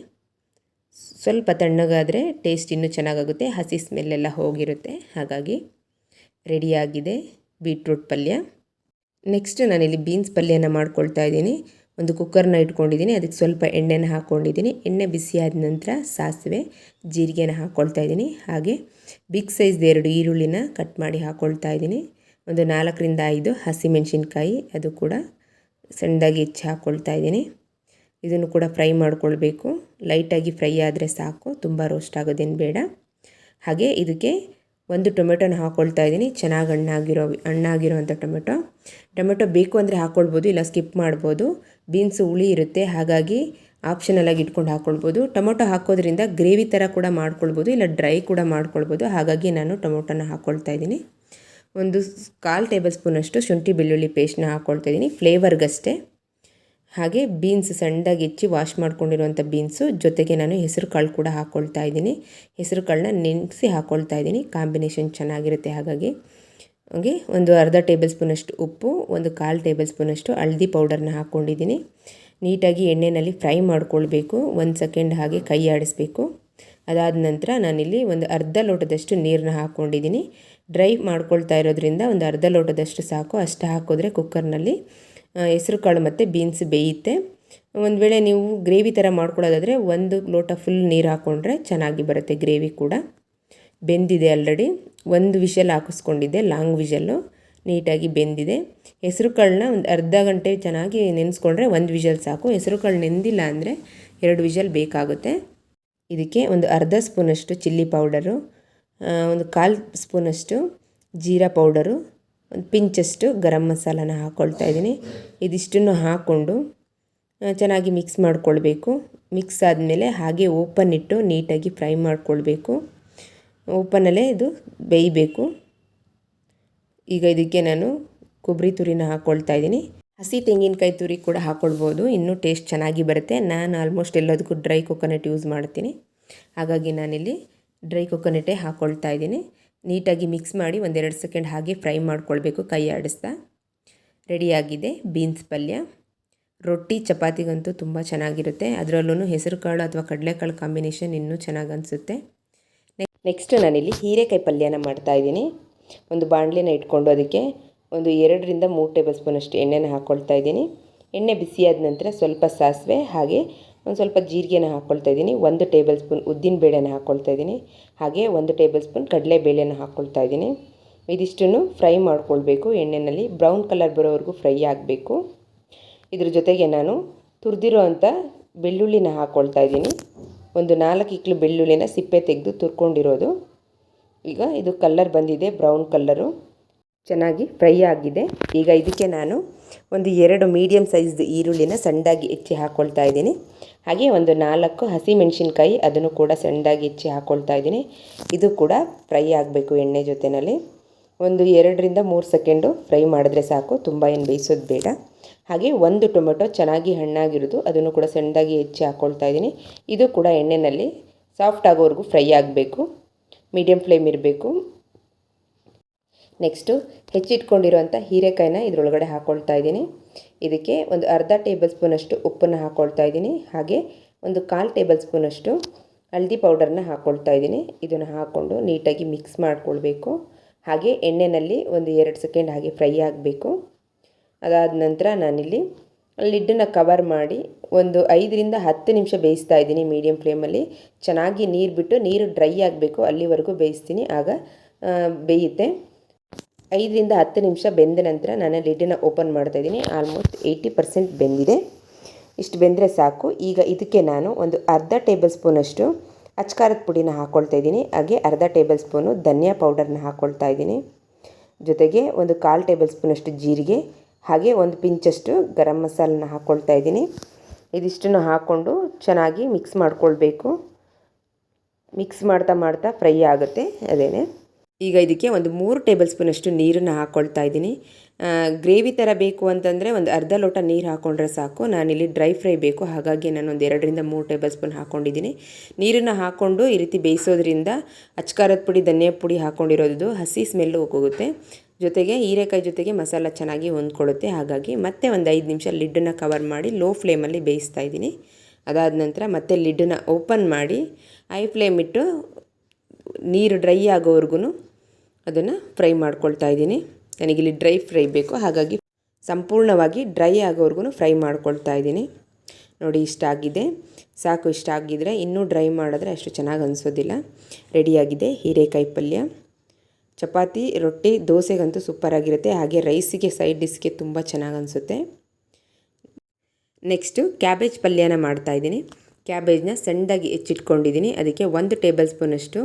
ಸ್ವಲ್ಪ ತಣ್ಣಗಾದರೆ ಟೇಸ್ಟ್ ಇನ್ನೂ ಚೆನ್ನಾಗಾಗುತ್ತೆ. ಹಸಿ ಸ್ಮೆಲ್ಲೆಲ್ಲ ಹೋಗಿರುತ್ತೆ. ಹಾಗಾಗಿ ರೆಡಿಯಾಗಿದೆ ಬೀಟ್ರೂಟ್ ಪಲ್ಯ. ನೆಕ್ಸ್ಟ್ ನಾನಿಲ್ಲಿ ಬೀನ್ಸ್ ಪಲ್ಯನ ಮಾಡ್ಕೊಳ್ತಾ ಇದ್ದೀನಿ. ಒಂದು ಕುಕ್ಕರ್ನ ಇಟ್ಕೊಂಡಿದ್ದೀನಿ. ಅದಕ್ಕೆ ಸ್ವಲ್ಪ ಎಣ್ಣೆನ ಹಾಕ್ಕೊಂಡಿದ್ದೀನಿ ಎಣ್ಣೆ ಬಿಸಿಯಾದ ನಂತರ ಸಾಸಿವೆ, ಜೀರಿಗೆನ ಹಾಕ್ಕೊಳ್ತಾ ಇದ್ದೀನಿ. ಹಾಗೆ ಬಿಗ್ ಸೈಜ್ದು ಎರಡು ಈರುಳ್ಳಿನ ಕಟ್ ಮಾಡಿ ಹಾಕ್ಕೊಳ್ತಾ ಇದ್ದೀನಿ. ಒಂದು ನಾಲ್ಕರಿಂದ ಐದು ಹಸಿಮೆಣಸಿನ್ಕಾಯಿ, ಅದು ಕೂಡ ಸಣ್ಣದಾಗಿ ಹೆಚ್ಚಿ ಹಾಕ್ಕೊಳ್ತಾ ಇದ್ದೀನಿ. ಇದನ್ನು ಕೂಡ ಫ್ರೈ ಮಾಡ್ಕೊಳ್ಬೇಕು. ಲೈಟಾಗಿ ಫ್ರೈ ಆದರೆ ಸಾಕು. ತುಂಬ ರೋಸ್ಟ್ ಆಗೋದೇನು ಬೇಡ. ಹಾಗೆ ಇದಕ್ಕೆ ಒಂದು ಟೊಮೆಟೊನ ಹಾಕ್ಕೊಳ್ತಾ ಇದ್ದೀನಿ. ಚೆನ್ನಾಗಿ ಹಣ್ಣಾಗಿರೋ, ಹಣ್ಣಾಗಿರೋವಂಥ ಟೊಮೆಟೊ. ಟೊಮೆಟೊ ಬೇಕು ಅಂದರೆ ಹಾಕ್ಕೊಳ್ಬೋದು ಇಲ್ಲ ಸ್ಕಿಪ್ ಮಾಡ್ಬೋದು. ಬೀನ್ಸು ಹುಳಿ ಇರುತ್ತೆ, ಹಾಗಾಗಿ ಆಪ್ಷನಲಾಗಿ ಇಟ್ಕೊಂಡು ಹಾಕ್ಕೊಳ್ಬೋದು ಟೊಮೊಟೊ ಹಾಕೋದ್ರಿಂದ ಗ್ರೇವಿ ಥರ ಕೂಡ ಮಾಡ್ಕೊಳ್ಬೋದು, ಇಲ್ಲ ಡ್ರೈ ಕೂಡ ಮಾಡ್ಕೊಳ್ಬೋದು. ಹಾಗಾಗಿ ನಾನು ಟೊಮೊಟೊನ ಹಾಕ್ಕೊಳ್ತಾ ಇದ್ದೀನಿ. ಒಂದು ಕಾಲು ಟೇಬಲ್ ಸ್ಪೂನಷ್ಟು ಶುಂಠಿ ಬೆಳ್ಳುಳ್ಳಿ ಪೇಸ್ಟ್ನ ಹಾಕ್ಕೊಳ್ತಾ ಇದ್ದೀನಿ. ಫ್ಲೇವರ್ಗಷ್ಟೇ. ಹಾಗೆ ಬೀನ್ಸ್ ಸಣ್ಣದಾಗಿ ಹೆಚ್ಚಿ ವಾಶ್ ಮಾಡ್ಕೊಂಡಿರುವಂಥ ಬೀನ್ಸು ಜೊತೆಗೆ ನಾನು ಹೆಸರು ಕಾಳು ಕೂಡ ಹಾಕ್ಕೊಳ್ತಾ ಇದ್ದೀನಿ. ಹೆಸರು ಕಾಳನ್ನ ನೆನೆಸಿ ಹಾಕ್ಕೊಳ್ತಾ ಇದ್ದೀನಿ. ಕಾಂಬಿನೇಷನ್ ಚೆನ್ನಾಗಿರುತ್ತೆ ಹಾಗಾಗಿ. ಹಾಗೆ ಒಂದು ಅರ್ಧ ಟೇಬಲ್ ಸ್ಪೂನಷ್ಟು ಉಪ್ಪು, ಒಂದು ಕಾಲು ಟೇಬಲ್ ಸ್ಪೂನಷ್ಟು ಹಳದಿ ಪೌಡರ್ನ ಹಾಕ್ಕೊಂಡಿದ್ದೀನಿ ನೀಟಾಗಿ ಎಣ್ಣೆಯಲ್ಲಿ ಫ್ರೈ ಮಾಡ್ಕೊಳ್ಬೇಕು. ಒಂದು ಸೆಕೆಂಡ್ ಹಾಗೆ ಕೈ ಆಡಿಸ್ಬೇಕು. ಅದಾದ ನಂತರ ನಾನಿಲ್ಲಿ ಒಂದು ಅರ್ಧ ಲೋಟದಷ್ಟು ನೀರನ್ನ ಹಾಕ್ಕೊಂಡಿದ್ದೀನಿ ಡ್ರೈ ಮಾಡ್ಕೊಳ್ತಾ ಇರೋದ್ರಿಂದ ಒಂದು ಅರ್ಧ ಲೋಟದಷ್ಟು ಸಾಕು. ಅಷ್ಟು ಹಾಕಿದ್ರೆ ಕುಕ್ಕರ್ನಲ್ಲಿ ಹೆಸರು ಕಾಳು ಮತ್ತು ಬೀನ್ಸ್ ಬೇಯುತ್ತೆ. ಒಂದು ವೇಳೆ ನೀವು ಗ್ರೇವಿ ಥರ ಮಾಡ್ಕೊಳ್ಳೋದಾದರೆ ಒಂದು ಲೋಟ ಫುಲ್ ನೀರು ಹಾಕ್ಕೊಂಡ್ರೆ ಚೆನ್ನಾಗಿ ಬರುತ್ತೆ ಗ್ರೇವಿ ಕೂಡ. ಬೆಂದಿದೆ ಆಲ್ರೆಡಿ ಒಂದು ವಿಷಲ್ ಹಾಕಿಸ್ಕೊಂಡಿದ್ದೆ ಲಾಂಗ್ ವಿಷಲ್ಲು ನೀಟಾಗಿ ಬೆಂದಿದೆ. ಹೆಸರು ಕಾಳನ್ನ ಒಂದು ಅರ್ಧ ಗಂಟೆ ಚೆನ್ನಾಗಿ ನೆನೆಸ್ಕೊಂಡ್ರೆ ಒಂದು ವಿಷಲ್ ಸಾಕು. ಹೆಸರು ಕಾಳು ನೆಂದಿಲ್ಲ ಅಂದರೆ ಎರಡು ವಿಷಲ್ ಬೇಕಾಗುತ್ತೆ. ಇದಕ್ಕೆ ಒಂದು ಅರ್ಧ ಸ್ಪೂನಷ್ಟು ಚಿಲ್ಲಿ ಪೌಡರು ಒಂದು ಕಾಲು ಸ್ಪೂನಷ್ಟು ಜೀರಾ ಪೌಡರು ಒಂದು ಪಿಂಚಷ್ಟು ಗರಂ ಮಸಾಲನ ಹಾಕ್ಕೊಳ್ತಾ ಇದ್ದೀನಿ. ಇದಿಷ್ಟನ್ನು ಹಾಕ್ಕೊಂಡು ಚೆನ್ನಾಗಿ ಮಿಕ್ಸ್ ಮಾಡಿಕೊಳ್ಬೇಕು. ಮಿಕ್ಸ್ ಆದಮೇಲೆ ಹಾಗೆ ಓಪನ್ ಇಟ್ಟು ನೀಟಾಗಿ ಫ್ರೈ ಮಾಡಿಕೊಳ್ಬೇಕು. ಓಪನಲ್ಲೇ ಇದು ಬೇಯಬೇಕು. ಈಗ ಇದಕ್ಕೆ ನಾನು ಕೊಬ್ಬರಿ ತುರಿನ ಹಾಕ್ಕೊಳ್ತಾ ಇದ್ದೀನಿ. ಹಸಿ ತೆಂಗಿನಕಾಯಿ ತುರಿ ಕೂಡ ಹಾಕ್ಕೊಳ್ಬೋದು ಇನ್ನೂ ಟೇಸ್ಟ್ ಚೆನ್ನಾಗಿ ಬರುತ್ತೆ. ನಾನು ಆಲ್ಮೋಸ್ಟ್ ಎಲ್ಲದಕ್ಕೂ ಡ್ರೈ ಕೊಕೊನಟ್ ಯೂಸ್ ಮಾಡ್ತೀನಿ. ಹಾಗಾಗಿ ನಾನಿಲ್ಲಿ ಡ್ರೈ ಕೊಕೊನಟೇ ಹಾಕ್ಕೊಳ್ತಾ ಇದ್ದೀನಿ. ನೀಟಾಗಿ ಮಿಕ್ಸ್ ಮಾಡಿ ಒಂದೆರಡು ಸೆಕೆಂಡ್ ಹಾಗೆ ಫ್ರೈ ಮಾಡ್ಕೊಳ್ಬೇಕು, ಕೈ ಆಡಿಸ್ತಾ. ರೆಡಿಯಾಗಿದೆ ಬೀನ್ಸ್ ಪಲ್ಯ. ರೊಟ್ಟಿ, ಚಪಾತಿಗಂತೂ ತುಂಬ ಚೆನ್ನಾಗಿರುತ್ತೆ. ಅದರಲ್ಲೂ ಹೆಸರು ಕಾಳು ಅಥವಾ ಕಡಲೆಕಾಳು ಕಾಂಬಿನೇಷನ್ ಇನ್ನೂ ಚೆನ್ನಾಗಿ ಅನಿಸುತ್ತೆ. ನೆಕ್ಸ್ಟ್ ನಾನಿಲ್ಲಿ ಹೀರೆಕಾಯಿ ಪಲ್ಯನ ಮಾಡ್ತಾಯಿದ್ದೀನಿ ಒಂದು ಬಾಣಲೆನ ಇಟ್ಕೊಂಡು ಅದಕ್ಕೆ ಒಂದು ಎರಡರಿಂದ ಮೂರು ಟೇಬಲ್ ಸ್ಪೂನಷ್ಟು ಎಣ್ಣೆನ ಹಾಕ್ಕೊಳ್ತಾ ಇದ್ದೀನಿ. ಎಣ್ಣೆ ಬಿಸಿಯಾದ ನಂತರ ಸ್ವಲ್ಪ ಸಾಸಿವೆ, ಹಾಗೆ ಒಂದು ಸ್ವಲ್ಪ ಜೀರಿಗೆನ ಹಾಕ್ಕೊಳ್ತಾ ಇದ್ದೀನಿ. ಒಂದು ಟೇಬಲ್ ಸ್ಪೂನ್ ಉದ್ದಿನ ಬೇಳೆನ ಹಾಕ್ಕೊಳ್ತಾ ಇದ್ದೀನಿ. ಹಾಗೆ ಒಂದು ಟೇಬಲ್ ಸ್ಪೂನ್ ಕಡಲೆಬೇಳೆನ ಹಾಕ್ಕೊಳ್ತಾ ಇದ್ದೀನಿ. ಇದಿಷ್ಟನ್ನು ಫ್ರೈ ಮಾಡ್ಕೊಳ್ಬೇಕು. ಎಣ್ಣೆಯಲ್ಲಿ ಬ್ರೌನ್ ಕಲರ್ ಬರೋವರೆಗೂ ಫ್ರೈ ಆಗಬೇಕು. ಇದ್ರ ಜೊತೆಗೆ ನಾನು ತುರಿದಿರೋ ಅಂಥ ಬೆಳ್ಳುಳ್ಳಿನ ಹಾಕ್ಕೊಳ್ತಾ ಇದ್ದೀನಿ. ಒಂದು ನಾಲ್ಕು ಇಕ್ಳು ಬೆಳ್ಳುಳ್ಳಿನ ಸಿಪ್ಪೆ ತೆಗೆದು ತುರ್ಕೊಂಡಿರೋದು. ಈಗ ಇದು ಕಲ್ಲರ್ ಬಂದಿದೆ, ಬ್ರೌನ್ ಕಲ್ಲರು. ಚೆನ್ನಾಗಿ ಫ್ರೈ ಆಗಿದೆ. ಈಗ ಇದಕ್ಕೆ ನಾನು ಒಂದು ಎರಡು ಮೀಡಿಯಮ್ ಸೈಜ್ದು ಈರುಳ್ಳಿನ ಸಣ್ಣದಾಗಿ ಹೆಚ್ಚಿ ಹಾಕ್ಕೊಳ್ತಾ ಇದ್ದೀನಿ. ಹಾಗೆ ಒಂದು ನಾಲ್ಕು ಹಸಿ ಮೆಣಸಿನ್ಕಾಯಿ ಅದನ್ನು ಕೂಡ ಸಣ್ಣದಾಗಿ ಹೆಚ್ಚಿ ಹಾಕ್ಕೊಳ್ತಾ ಇದ್ದೀನಿ. ಇದು ಕೂಡ ಫ್ರೈ ಆಗಬೇಕು ಎಣ್ಣೆ ಜೊತೆಯಲ್ಲಿ. ಒಂದು ಎರಡರಿಂದ ಮೂರು ಸೆಕೆಂಡು ಫ್ರೈ ಮಾಡಿದ್ರೆ ಸಾಕು, ತುಂಬ ಏನು ಬೇಯಿಸೋದು ಬೇಡ. ಹಾಗೆ ಒಂದು ಟೊಮೆಟೊ ಚೆನ್ನಾಗಿ ಹಣ್ಣಾಗಿರೋದು, ಅದನ್ನು ಕೂಡ ಸಣ್ಣದಾಗಿ ಹೆಚ್ಚಿ ಹಾಕ್ಕೊಳ್ತಾ ಇದ್ದೀನಿ. ಇದು ಕೂಡ ಎಣ್ಣೆಯಲ್ಲಿ ಸಾಫ್ಟ್ ಆಗೋವರೆಗೂ ಫ್ರೈ ಆಗಬೇಕು. ಮೀಡಿಯಮ್ ಫ್ಲೇಮ್ ಇರಬೇಕು. ನೆಕ್ಸ್ಟು ಹೆಚ್ಚಿಟ್ಕೊಂಡಿರುವಂಥ ಹೀರೆಕಾಯಿನ ಇದರೊಳಗಡೆ ಹಾಕ್ಕೊಳ್ತಾ ಇದ್ದೀನಿ. ಇದಕ್ಕೆ ಒಂದು ಅರ್ಧ ಟೇಬಲ್ ಸ್ಪೂನಷ್ಟು ಉಪ್ಪನ್ನು ಹಾಕ್ಕೊಳ್ತಾ ಇದ್ದೀನಿ. ಹಾಗೆ ಒಂದು ಕಾಲು ಟೇಬಲ್ ಸ್ಪೂನಷ್ಟು ಹಳದಿ ಪೌಡರ್ನ ಹಾಕ್ಕೊಳ್ತಾ ಇದ್ದೀನಿ. ಇದನ್ನು ಹಾಕ್ಕೊಂಡು ನೀಟಾಗಿ ಮಿಕ್ಸ್ ಮಾಡ್ಕೊಳ್ಬೇಕು. ಹಾಗೆ ಎಣ್ಣೆಯಲ್ಲಿ ಒಂದು ಎರಡು ಸೆಕೆಂಡ್ ಹಾಗೆ ಫ್ರೈ ಆಗಬೇಕು. ಅದಾದ ನಂತರ ನಾನಿಲ್ಲಿ ಲಿಡ್ಡನ್ನು ಕವರ್ ಮಾಡಿ ಒಂದು ಐದರಿಂದ ಹತ್ತು ನಿಮಿಷ ಬೇಯಿಸ್ತಾ ಇದ್ದೀನಿ ಮೀಡಿಯಮ್ ಫ್ಲೇಮಲ್ಲಿ ಚೆನ್ನಾಗಿ ನೀರು ಬಿಟ್ಟು ನೀರು ಡ್ರೈ ಆಗಬೇಕು. ಅಲ್ಲಿವರೆಗೂ ಬೇಯಿಸ್ತೀನಿ. ಆಗ ಬೇಯುತ್ತೆ. ಐದರಿಂದ ಹತ್ತು ನಿಮಿಷ ಬೆಂದ ನಂತರ ನಾನು ಲಿಡ್ಡನ್ನು ಓಪನ್ ಮಾಡ್ತಾ ಇದ್ದೀನಿ. ಆಲ್ಮೋಸ್ಟ್ ಏಯ್ಟಿ ಪರ್ಸೆಂಟ್ ಬೆಂದಿದೆ. ಇಷ್ಟು ಬೆಂದರೆ ಸಾಕು. ಈಗ ಇದಕ್ಕೆ ನಾನು ಒಂದು ಅರ್ಧ ಟೇಬಲ್ ಸ್ಪೂನಷ್ಟು ಅಚ್ಕಾರದ ಪುಡಿನ ಹಾಕ್ಕೊಳ್ತಾ ಇದ್ದೀನಿ. ಹಾಗೆ ಅರ್ಧ ಟೇಬಲ್ ಸ್ಪೂನು ಧನಿಯಾ ಪೌಡರ್ನ ಹಾಕ್ಕೊಳ್ತಾ ಇದ್ದೀನಿ. ಜೊತೆಗೆ ಒಂದು ಕಾಲು ಟೇಬಲ್ ಸ್ಪೂನಷ್ಟು ಜೀರಿಗೆ, ಹಾಗೆ ಒಂದು ಪಿಂಚಷ್ಟು ಗರಂ ಮಸಾಲನ ಹಾಕ್ಕೊಳ್ತಾ ಇದ್ದೀನಿ. ಇದಿಷ್ಟನ್ನು ಹಾಕ್ಕೊಂಡು ಚೆನ್ನಾಗಿ ಮಿಕ್ಸ್ ಮಾಡ್ಕೊಳ್ಬೇಕು. ಮಿಕ್ಸ್ ಮಾಡ್ತಾ ಮಾಡ್ತಾ ಫ್ರೈ ಆಗುತ್ತೆ ಅದೇನೆ. ಈಗ ಇದಕ್ಕೆ ಒಂದು ಮೂರು ಟೇಬಲ್ ಸ್ಪೂನಷ್ಟು ನೀರನ್ನು ಹಾಕ್ಕೊಳ್ತಾ ಇದ್ದೀನಿ. ಗ್ರೇವಿ ಥರ ಬೇಕು ಅಂತಂದರೆ ಒಂದು ಅರ್ಧ ಲೋಟ ನೀರು ಹಾಕ್ಕೊಂಡ್ರೆ ಸಾಕು. ನಾನಿಲ್ಲಿ ಡ್ರೈ ಫ್ರೈ ಬೇಕು, ಹಾಗಾಗಿ ನಾನು ಒಂದು ಎರಡರಿಂದ ಮೂರು ಟೇಬಲ್ ಸ್ಪೂನ್ ಹಾಕ್ಕೊಂಡಿದ್ದೀನಿ ನೀರನ್ನು ಹಾಕ್ಕೊಂಡು ಈ ರೀತಿ ಬೇಯಿಸೋದ್ರಿಂದ ಅಚ್ಕಾರದ ಪುಡಿ, ಧನಿಯಾ ಪುಡಿ ಹಾಕ್ಕೊಂಡಿರೋದು ಹಸಿ ಸ್ಮೆಲ್ಲು ಹೋಗುತ್ತೆ. ಜೊತೆಗೆ ಹೀರೆಕಾಯಿ ಜೊತೆಗೆ ಮಸಾಲ ಚೆನ್ನಾಗಿ ಹೊಂದ್ಕೊಳ್ಳುತ್ತೆ. ಹಾಗಾಗಿ ಮತ್ತೆ ಒಂದು ಐದು ನಿಮಿಷ ಲಿಡ್ಡನ್ನು ಕವರ್ ಮಾಡಿ ಲೋ ಫ್ಲೇಮಲ್ಲಿ ಬೇಯಿಸ್ತಾ ಇದ್ದೀನಿ. ಅದಾದ ನಂತರ ಮತ್ತೆ ಲಿಡ್ಡನ್ನು ಓಪನ್ ಮಾಡಿ ಐ ಫ್ಲೇಮ್ ಇಟ್ಟು ನೀರು ಡ್ರೈ ಆಗೋವರೆಗೂ ಅದನ್ನು ಫ್ರೈ ಮಾಡ್ಕೊಳ್ತಾ ಇದ್ದೀನಿ. ನನಗಿಲ್ಲಿ ಡ್ರೈ ಫ್ರೈ ಬೇಕು. ಹಾಗಾಗಿ ಸಂಪೂರ್ಣವಾಗಿ ಡ್ರೈ ಆಗೋವರೆಗೂ ಫ್ರೈ ಮಾಡ್ಕೊಳ್ತಾ ಇದ್ದೀನಿ. ನೋಡಿ, ಇಷ್ಟ ಆಗಿದೆ. ಸಾಕು, ಇಷ್ಟ ಆಗಿದ್ರೆ ಇನ್ನೂ ಡ್ರೈ ಮಾಡಿದ್ರೆ ಅಷ್ಟು ಚೆನ್ನಾಗಿ ಅನಿಸೋದಿಲ್ಲ. ರೆಡಿಯಾಗಿದೆ ಹೀರೆಕಾಯಿ ಪಲ್ಯ. ಚಪಾತಿ, ರೊಟ್ಟಿ, ದೋಸೆಗಂತೂ ಸೂಪರಾಗಿರುತ್ತೆ ಹಾಗೆ ರೈಸಿಗೆ, ಸೈಡ್ ಡಿಸ್ಗೆ ತುಂಬ ಚೆನ್ನಾಗಿ ಅನಿಸುತ್ತೆ. ನೆಕ್ಸ್ಟು ಕ್ಯಾಬೇಜ್ ಪಲ್ಯನ ಮಾಡ್ತಾಯಿದ್ದೀನಿ ಕ್ಯಾಬೇಜ್ನ ಸಣ್ಣದಾಗಿ ಹೆಚ್ಚಿಟ್ಕೊಂಡಿದ್ದೀನಿ. ಅದಕ್ಕೆ ಒಂದು ಟೇಬಲ್ ಸ್ಪೂನಷ್ಟು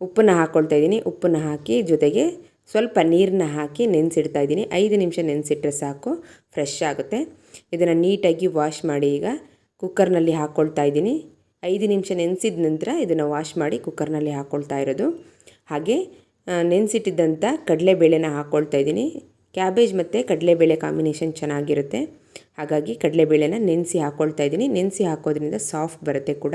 ಉಪ್ಪನ್ನು ಹಾಕ್ಕೊಳ್ತಾ ಇದ್ದೀನಿ. ಉಪ್ಪನ್ನು ಹಾಕಿ ಜೊತೆಗೆ ಸ್ವಲ್ಪ ನೀರನ್ನ ಹಾಕಿ ನೆನೆಸಿಡ್ತಾ ಇದ್ದೀನಿ. ಐದು ನಿಮಿಷ ನೆನೆಸಿಟ್ರೆ ಸಾಕು ಫ್ರೆಶ್ ಆಗುತ್ತೆ. ಇದನ್ನು ನೀಟಾಗಿ ವಾಶ್ ಮಾಡಿ ಈಗ ಕುಕ್ಕರ್ನಲ್ಲಿ ಹಾಕ್ಕೊಳ್ತಾ ಇದ್ದೀನಿ. ಐದು ನಿಮಿಷ ನೆನೆಸಿದ ನಂತರ ಇದನ್ನು ವಾಶ್ ಮಾಡಿ ಕುಕ್ಕರ್ನಲ್ಲಿ ಹಾಕ್ಕೊಳ್ತಾ ಇರೋದು. ಹಾಗೆ ನೆನೆಸಿಟ್ಟಿದ್ದಂಥ ಕಡಲೆಬೇಳೆನ ಹಾಕ್ಕೊಳ್ತಾ ಇದ್ದೀನಿ. ಕ್ಯಾಬೇಜ್ ಮತ್ತು ಕಡಲೆಬೇಳೆ ಕಾಂಬಿನೇಷನ್ ಚೆನ್ನಾಗಿರುತ್ತೆ. ಹಾಗಾಗಿ ಕಡಲೆಬೇಳೆನ ನೆನೆಸಿ ಹಾಕ್ಕೊಳ್ತಾ ಇದ್ದೀನಿ. ನೆನೆಸಿ ಹಾಕೋದ್ರಿಂದ ಸಾಫ್ಟ್ ಬರುತ್ತೆ ಕೂಡ.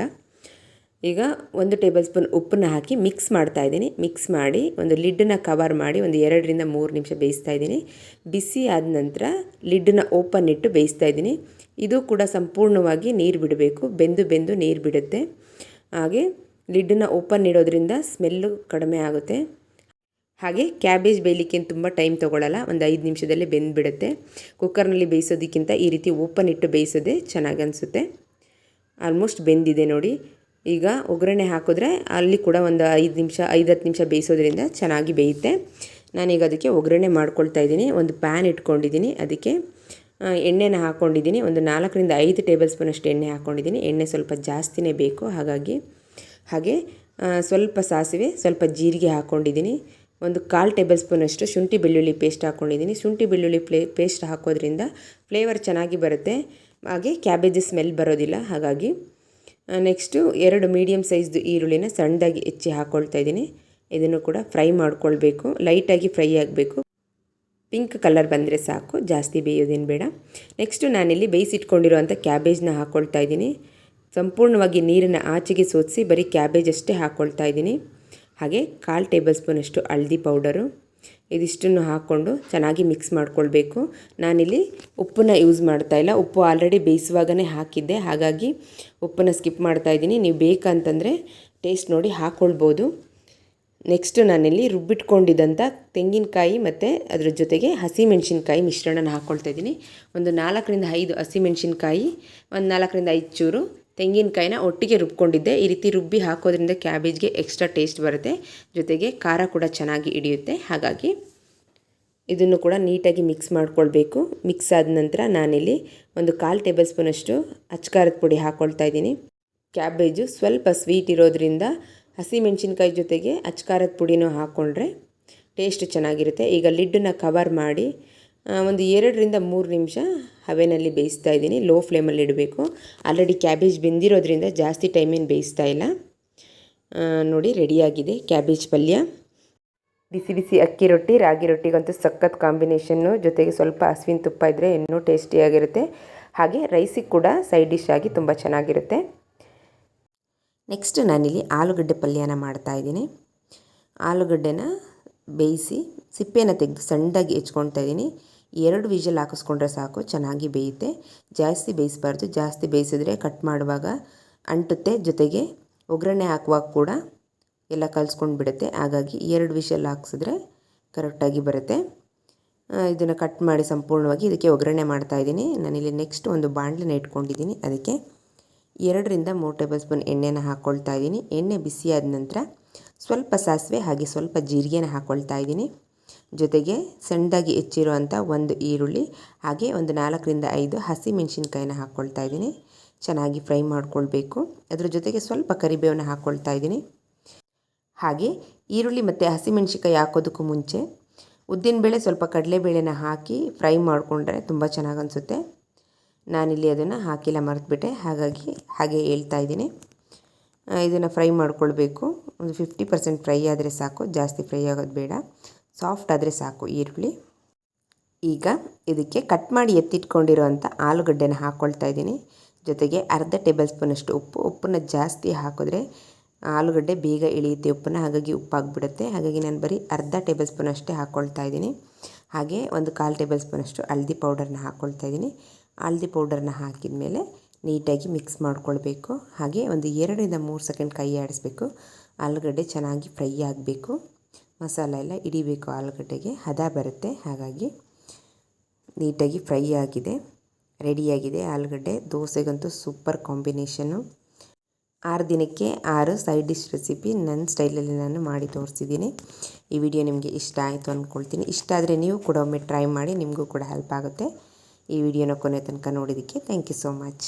ಈಗ ಒಂದು ಟೇಬಲ್ ಸ್ಪೂನ್ ಉಪ್ಪನ್ನ ಹಾಕಿ ಮಿಕ್ಸ್ ಮಾಡ್ತಾ ಇದ್ದೀನಿ. ಮಿಕ್ಸ್ ಮಾಡಿ ಒಂದು ಲಿಡ್ಡನ್ನ ಕವರ್ ಮಾಡಿ ಒಂದು ಎರಡರಿಂದ ಮೂರು ನಿಮಿಷ ಬೇಯಿಸ್ತಾ ಇದ್ದೀನಿ. ಬಿಸಿ ಆದ ನಂತರ ಲಿಡ್ಡನ್ನ ಓಪನ್ ಇಟ್ಟು ಬೇಯಿಸ್ತಾ ಇದ್ದೀನಿ. ಇದು ಕೂಡ ಸಂಪೂರ್ಣವಾಗಿ ನೀರು ಬಿಡಬೇಕು. ಬೆಂದು ಬೆಂದು ನೀರು ಬಿಡುತ್ತೆ. ಹಾಗೆ ಲಿಡ್ಡನ್ನ ಓಪನ್ ಇಡೋದ್ರಿಂದ ಸ್ಮೆಲ್ಲು ಕಡಿಮೆ ಆಗುತ್ತೆ. ಹಾಗೆ ಕ್ಯಾಬೇಜ್ ಬೇಯಲಿಕ್ಕೆ ತುಂಬ ಟೈಮ್ ತೊಗೊಳ್ಳಲ್ಲ ಒಂದು ಐದು ನಿಮಿಷದಲ್ಲಿ ಬೆಂದುಬಿಡುತ್ತೆ ಕುಕ್ಕರ್ನಲ್ಲಿ ಬೇಯಿಸೋದಕ್ಕಿಂತ ಈ ರೀತಿ ಓಪನ್ ಇಟ್ಟು ಬೇಯಿಸೋದೇ ಚೆನ್ನಾಗಿ ಅನಿಸುತ್ತೆ. ಆಲ್ಮೋಸ್ಟ್ ಬೆಂದಿದೆ ನೋಡಿ. ಈಗ ಒಗ್ಗರಣೆ ಹಾಕಿದ್ರೆ ಅಲ್ಲಿ ಕೂಡ ಒಂದು ಐದು ನಿಮಿಷ, ಐದು ಹತ್ತು ನಿಮಿಷ ಬೇಯಿಸೋದ್ರಿಂದ ಚೆನ್ನಾಗಿ ಬೇಯುತ್ತೆ. ನಾನೀಗ ಅದಕ್ಕೆ ಒಗ್ಗರಣೆ ಮಾಡ್ಕೊಳ್ತಾ ಇದ್ದೀನಿ. ಒಂದು ಪ್ಯಾನ್ ಇಟ್ಕೊಂಡಿದ್ದೀನಿ. ಅದಕ್ಕೆ ಎಣ್ಣೆನ ಹಾಕ್ಕೊಂಡಿದ್ದೀನಿ ಒಂದು ನಾಲ್ಕರಿಂದ ಐದು ಟೇಬಲ್ ಸ್ಪೂನಷ್ಟು ಎಣ್ಣೆ ಹಾಕ್ಕೊಂಡಿದ್ದೀನಿ ಎಣ್ಣೆ ಸ್ವಲ್ಪ ಜಾಸ್ತಿನೇ ಬೇಕು. ಹಾಗಾಗಿ, ಹಾಗೆ ಸ್ವಲ್ಪ ಸಾಸಿವೆ, ಸ್ವಲ್ಪ ಜೀರಿಗೆ ಹಾಕ್ಕೊಂಡಿದ್ದೀನಿ ಒಂದು ಕಾಲು ಟೇಬಲ್ ಸ್ಪೂನಷ್ಟು ಶುಂಠಿ ಬೆಳ್ಳುಳ್ಳಿ ಪೇಸ್ಟ್ ಹಾಕ್ಕೊಂಡಿದ್ದೀನಿ ಶುಂಠಿ ಬೆಳ್ಳುಳ್ಳಿ ಪ್ಲೇ, ಪೇಸ್ಟ್ ಹಾಕೋದ್ರಿಂದ ಫ್ಲೇವರ್ ಚೆನ್ನಾಗಿ ಬರುತ್ತೆ. ಹಾಗೆ ಕ್ಯಾಬೇಜ್ ಸ್ಮೆಲ್ ಬರೋದಿಲ್ಲ. ಹಾಗಾಗಿ ನೆಕ್ಸ್ಟು ಎರಡು ಮೀಡಿಯಮ್ ಸೈಜ್ದು ಈರುಳ್ಳಿನ ಸಣ್ಣದಾಗಿ ಹೆಚ್ಚಿ ಹಾಕ್ಕೊಳ್ತಾ ಇದ್ದೀನಿ. ಇದನ್ನು ಕೂಡ ಫ್ರೈ ಮಾಡ್ಕೊಳ್ಬೇಕು. ಲೈಟಾಗಿ ಫ್ರೈ ಆಗಬೇಕು. ಪಿಂಕ್ ಕಲರ್ ಬಂದರೆ ಸಾಕು. ಜಾಸ್ತಿ ಬೇಯೋದೇನು ಬೇಡ. ನೆಕ್ಸ್ಟು ನಾನಿಲ್ಲಿ ಬೇಯಿಸಿಟ್ಕೊಂಡಿರುವಂಥ ಕ್ಯಾಬೇಜ್ನ ಹಾಕ್ಕೊಳ್ತಾ ಇದ್ದೀನಿ. ಸಂಪೂರ್ಣವಾಗಿ ನೀರನ್ನು ಆಚೆಗೆ ಸೋದಿಸಿ ಬರೀ ಕ್ಯಾಬೇಜ್ ಅಷ್ಟೇ ಹಾಕ್ಕೊಳ್ತಾ ಇದ್ದೀನಿ. ಹಾಗೆ ಕಾಲು ಟೇಬಲ್ ಸ್ಪೂನಷ್ಟು ಹಳದಿ ಪೌಡರು ಇದಿಷ್ಟನ್ನು ಹಾಕ್ಕೊಂಡು ಚೆನ್ನಾಗಿ ಮಿಕ್ಸ್ ಮಾಡ್ಕೊಳ್ಬೇಕು. ನಾನಿಲ್ಲಿ ಉಪ್ಪನ್ನ ಯೂಸ್ ಮಾಡ್ತಾ ಇಲ್ಲ. ಉಪ್ಪು ಆಲ್ರೆಡಿ ಬೇಯಿಸುವಾಗಲೇ ಹಾಕಿದ್ದೆ. ಹಾಗಾಗಿ ಉಪ್ಪನ್ನು ಸ್ಕಿಪ್ ಮಾಡ್ತಾ ಇದ್ದೀನಿ. ನೀವು ಬೇಕಂತಂದರೆ ಟೇಸ್ಟ್ ನೋಡಿ ಹಾಕ್ಕೊಳ್ಬೋದು ನೆಕ್ಸ್ಟು ನಾನಿಲ್ಲಿ ರುಬ್ಬಿಟ್ಕೊಂಡಿದ್ದಂಥ ತೆಂಗಿನಕಾಯಿ ಮತ್ತು ಅದರ ಜೊತೆಗೆ ಹಸಿಮೆಣ್ಸಿನ್ಕಾಯಿ ಮಿಶ್ರಣನ ಹಾಕ್ಕೊಳ್ತಾ ಇದ್ದೀನಿ. ಒಂದು ನಾಲ್ಕರಿಂದ ಐದು ಹಸಿಮೆಣ್ಸಿನ್ಕಾಯಿ, ಒಂದು ನಾಲ್ಕರಿಂದ ಐದು ಚೂರು ತೆಂಗಿನಕಾಯಿನ ಒಟ್ಟಿಗೆ ರುಬ್ಕೊಂಡಿದ್ದೆ. ಈ ರೀತಿ ರುಬ್ಬಿ ಹಾಕೋದ್ರಿಂದ ಕ್ಯಾಬೇಜ್ಗೆ ಎಕ್ಸ್ಟ್ರಾ ಟೇಸ್ಟ್ ಬರುತ್ತೆ. ಜೊತೆಗೆ ಖಾರ ಕೂಡ ಚೆನ್ನಾಗಿ ಹಿಡಿಯುತ್ತೆ. ಹಾಗಾಗಿ ಇದನ್ನು ಕೂಡ ನೀಟಾಗಿ ಮಿಕ್ಸ್ ಮಾಡ್ಕೊಳ್ಬೇಕು. ಮಿಕ್ಸ್ ಆದ ನಂತರ ನಾನಿಲ್ಲಿ ಒಂದು ಕಾಲು ಟೇಬಲ್ ಸ್ಪೂನಷ್ಟು ಅಚ್ಕಾರದ ಪುಡಿ ಹಾಕ್ಕೊಳ್ತಾ ಇದ್ದೀನಿ. ಕ್ಯಾಬೇಜು ಸ್ವಲ್ಪ ಸ್ವೀಟ್ ಇರೋದ್ರಿಂದ ಹಸಿಮೆಣಸಿನ್ಕಾಯಿ ಜೊತೆಗೆ ಅಚ್ಕಾರದ ಪುಡಿನೂ ಹಾಕ್ಕೊಂಡ್ರೆ ಟೇಸ್ಟ್ ಚೆನ್ನಾಗಿರುತ್ತೆ. ಈಗ ಲಿಡ್ಡನ್ನು ಕವರ್ ಮಾಡಿ ಒಂದು ಎರಡರಿಂದ ಮೂರು ನಿಮಿಷ ಹವೆನಲ್ಲಿ ಬೇಯಿಸ್ತಾ ಇದ್ದೀನಿ. ಲೋ ಫ್ಲೇಮಲ್ಲಿ ಇಡಬೇಕು. ಆಲ್ರೆಡಿ ಕ್ಯಾಬೇಜ್ ಬೆಂದಿರೋದ್ರಿಂದ ಜಾಸ್ತಿ ಟೈಮೇನು ಬೇಯಿಸ್ತಾ ಇಲ್ಲ. ನೋಡಿ ರೆಡಿಯಾಗಿದೆ ಕ್ಯಾಬೇಜ್ ಪಲ್ಯ. ಬಿಸಿ ಬಿಸಿ ಅಕ್ಕಿ ರೊಟ್ಟಿ, ರಾಗಿ ರೊಟ್ಟಿಗಂತೂ ಸಖತ್ ಕಾಂಬಿನೇಷನ್ನು ಜೊತೆಗೆ ಸ್ವಲ್ಪ ಹಸುವಿನ ತುಪ್ಪ ಇದ್ದರೆ ಇನ್ನೂ ಟೇಸ್ಟಿಯಾಗಿರುತ್ತೆ ಹಾಗೆ ರೈಸಿಗೆ ಕೂಡ ಸೈಡ್ ಡಿಶ್ ಆಗಿ ತುಂಬ ಚೆನ್ನಾಗಿರುತ್ತೆ. ನೆಕ್ಸ್ಟ್ ನಾನಿಲ್ಲಿ ಆಲೂಗಡ್ಡೆ ಪಲ್ಯನ ಮಾಡ್ತಾಯಿದ್ದೀನಿ ಆಲೂಗಡ್ಡೆನ ಬೇಯಿಸಿ, ಸಿಪ್ಪೆನ ತೆಗೆದು ಸಣ್ಣದಾಗಿ ಹೆಚ್ಕೊಳ್ತಾ ಇದ್ದೀನಿ. ಎರಡು ವಿಷಲ್ ಹಾಕಿಸ್ಕೊಂಡ್ರೆ ಸಾಕು, ಚೆನ್ನಾಗಿ ಬೇಯುತ್ತೆ. ಜಾಸ್ತಿ ಬೇಯಿಸಬಾರ್ದು. ಜಾಸ್ತಿ ಬೇಯಿಸಿದ್ರೆ ಕಟ್ ಮಾಡುವಾಗ ಅಂಟುತ್ತೆ. ಜೊತೆಗೆ ಒಗ್ಗರಣೆ ಹಾಕುವಾಗ ಕೂಡ ಎಲ್ಲ ಕಲಿಸ್ಕೊಂಡು ಬಿಡುತ್ತೆ ಹಾಗಾಗಿ ಎರಡು ವಿಷಲ್ ಹಾಕ್ಸಿದ್ರೆ ಕರೆಕ್ಟಾಗಿ ಬರುತ್ತೆ. ಇದನ್ನು ಕಟ್ ಮಾಡಿ ಸಂಪೂರ್ಣವಾಗಿ ಇದಕ್ಕೆ ಒಗ್ಗರಣೆ ಮಾಡ್ತಾಯಿದ್ದೀನಿ ನಾನಿಲ್ಲಿ ನೆಕ್ಸ್ಟ್ ಒಂದು ಬಾಣಲೆನ ಇಟ್ಕೊಂಡಿದ್ದೀನಿ. ಅದಕ್ಕೆ ಎರಡರಿಂದ ಮೂರು ಟೇಬಲ್ ಸ್ಪೂನ್ ಎಣ್ಣೆನ ಹಾಕ್ಕೊಳ್ತಾ ಇದ್ದೀನಿ. ಎಣ್ಣೆ ಬಿಸಿಯಾದ ನಂತರ ಸ್ವಲ್ಪ ಸಾಸಿವೆ ಹಾಗೆ ಸ್ವಲ್ಪ ಜೀರಿಗೆನ ಹಾಕ್ಕೊಳ್ತಾ ಇದ್ದೀನಿ. ಜೊತೆಗೆ ಸಣ್ಣದಾಗಿ ಹೆಚ್ಚಿರುವಂಥ ಒಂದು ಈರುಳ್ಳಿ, ಹಾಗೆ ಒಂದು ನಾಲ್ಕರಿಂದ ಐದು ಹಸಿ ಮೆಣಸಿನ್ಕಾಯಿನ ಹಾಕ್ಕೊಳ್ತಾ ಇದ್ದೀನಿ. ಚೆನ್ನಾಗಿ ಫ್ರೈ ಮಾಡ್ಕೊಳ್ಬೇಕು. ಅದ್ರ ಜೊತೆಗೆ ಸ್ವಲ್ಪ ಕರಿಬೇವನ್ನ ಹಾಕ್ಕೊಳ್ತಾ ಇದ್ದೀನಿ. ಹಾಗೆ ಈರುಳ್ಳಿ ಮತ್ತು ಹಸಿಮೆಣ್ಸಿನ್ಕಾಯಿ ಹಾಕೋದಕ್ಕೂ ಮುಂಚೆ ಉದ್ದಿನಬೇಳೆ ಸ್ವಲ್ಪ ಕಡಲೆಬೇಳೆನ ಹಾಕಿ ಫ್ರೈ ಮಾಡಿಕೊಂಡ್ರೆ ತುಂಬ ಚೆನ್ನಾಗಿ ಅನಿಸುತ್ತೆ. ನಾನಿಲ್ಲಿ ಅದನ್ನು ಹಾಕಿಲ್ಲ ಮರೆತುಬಿಟ್ಟೆ. ಹಾಗಾಗಿ ಹಾಗೆ ಹೇಳ್ತಾ ಇದ್ದೀನಿ. ಇದನ್ನು ಫ್ರೈ ಮಾಡ್ಕೊಳ್ಬೇಕು. ಒಂದು ಫಿಫ್ಟಿ ಪರ್ಸೆಂಟ್ ಫ್ರೈ ಆದರೆ ಸಾಕು. ಜಾಸ್ತಿ ಫ್ರೈ ಆಗೋದು ಬೇಡ. ಸಾಫ್ಟ್ ಆದರೆ ಸಾಕು ಈರುಳ್ಳಿ. ಈಗ ಇದಕ್ಕೆ ಕಟ್ ಮಾಡಿ ಎತ್ತಿಟ್ಕೊಂಡಿರುವಂಥ ಆಲೂಗಡ್ಡೆನ ಹಾಕ್ಕೊಳ್ತಾ ಇದ್ದೀನಿ. ಜೊತೆಗೆ ಅರ್ಧ ಟೇಬಲ್ ಸ್ಪೂನಷ್ಟು ಉಪ್ಪು. ಉಪ್ಪನ್ನ ಜಾಸ್ತಿ ಹಾಕಿದ್ರೆ ಆಲೂಗಡ್ಡೆ ಬೇಗ ಇಳಿಯುತ್ತೆ ಉಪ್ಪನ್ನು. ಹಾಗಾಗಿ ಉಪ್ಪಾಗ್ಬಿಡುತ್ತೆ. ಹಾಗಾಗಿ ನಾನು ಬರೀ ಅರ್ಧ ಟೇಬಲ್ ಸ್ಪೂನ್ ಅಷ್ಟೇ ಹಾಕ್ಕೊಳ್ತಾ ಇದ್ದೀನಿ. ಹಾಗೆ ಒಂದು ಕಾಲು ಟೇಬಲ್ ಸ್ಪೂನಷ್ಟು ಹಳದಿ ಪೌಡರ್ನ ಹಾಕ್ಕೊಳ್ತಾ ಇದ್ದೀನಿ. ಹಳದಿ ಪೌಡರ್ನ ಹಾಕಿದ ಮೇಲೆ ನೀಟಾಗಿ ಮಿಕ್ಸ್ ಮಾಡ್ಕೊಳ್ಬೇಕು. ಹಾಗೆ ಒಂದು ಎರಡರಿಂದ ಮೂರು ಸೆಕೆಂಡ್ ಕೈ ಆಡಿಸ್ಬೇಕು. ಆಲೂಗಡ್ಡೆ ಚೆನ್ನಾಗಿ ಫ್ರೈ ಆಗಬೇಕು. ಮಸಾಲ ಎಲ್ಲ ಹಿಡಿಬೇಕು ಆಲೂಗಡ್ಡೆಗೆ. ಹದ ಬರುತ್ತೆ. ಹಾಗಾಗಿ ನೀಟಾಗಿ ಫ್ರೈ ಆಗಿದೆ. ರೆಡಿಯಾಗಿದೆ ಆಲೂಗಡ್ಡೆ. ದೋಸೆಗಂತೂ ಸೂಪರ್ ಕಾಂಬಿನೇಷನು. ಆರು ದಿನಕ್ಕೆ ಆರು ಸೈಡ್ ಡಿಶ್ ರೆಸಿಪಿ ನನ್ನ ಸ್ಟೈಲಲ್ಲಿ ನಾನು ಮಾಡಿ ತೋರಿಸಿದ್ದೀನಿ. ಈ ವಿಡಿಯೋ ನಿಮಗೆ ಇಷ್ಟ ಆಯಿತು ಅಂದ್ಕೊಳ್ತೀನಿ. ಇಷ್ಟ ಆದರೆ ನೀವು ಕೂಡ ಒಮ್ಮೆ ಟ್ರೈ ಮಾಡಿ ನಿಮಗೂ ಕೂಡ ಹೆಲ್ಪ್ ಆಗುತ್ತೆ. ಈ ವಿಡಿಯೋನ ಕೊನೆ ತನಕ ನೋಡಿದ್ದಕ್ಕೆ ಥ್ಯಾಂಕ್ ಯು ಸೋ ಮಚ್.